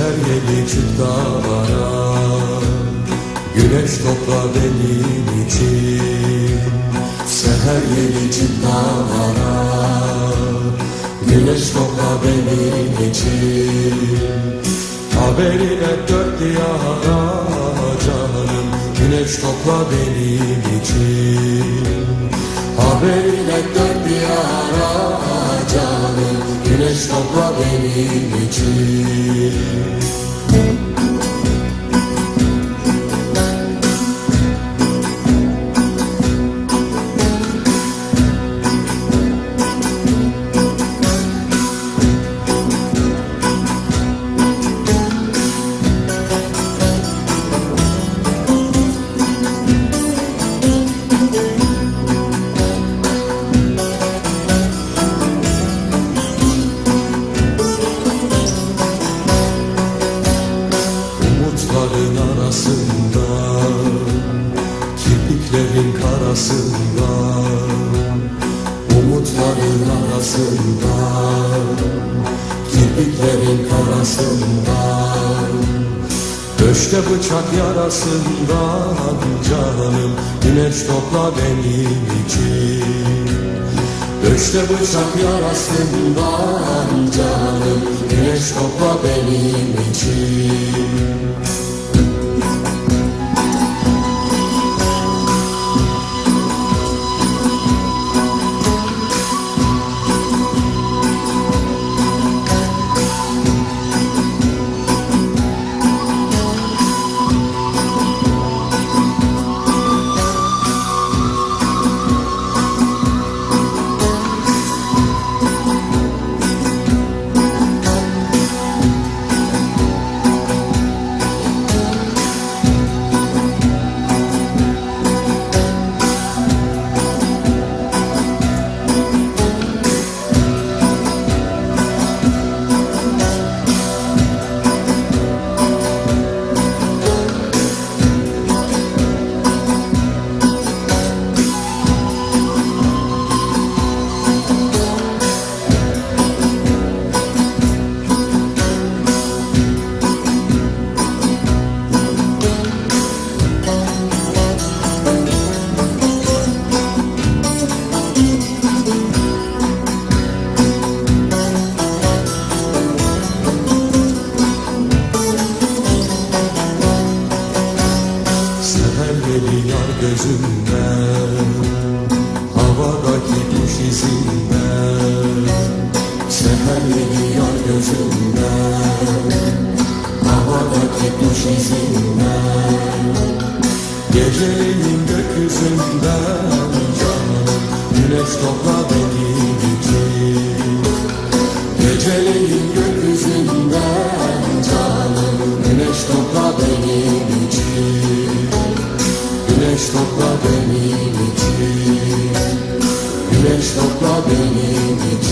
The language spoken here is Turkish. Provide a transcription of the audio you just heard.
yeni çık dağlara. Güneş topla benim için. Seher yeni çık dağlara. Güneş topla benim için. Haberine dört diyara canım. Güneş topla benim için. Haberine dört diyara Güneş topla benim için arasında Kirpiklerin karasında Umutların arasında Kirpiklerin karasında Döşte bıçak yarasından canım Güneş topla benim için. Döşte bıçak yarasından canım Güneş topla benim için gözümden Havadaki kuş izinden Seher geliyor gözümden Havadaki kuş izinden Geceleyin gökyüzünden canım Güneş topla benim için Geceleyin gökyüzünden canım Güneş topla benim için Güneş topla benim için Güneş topla benim için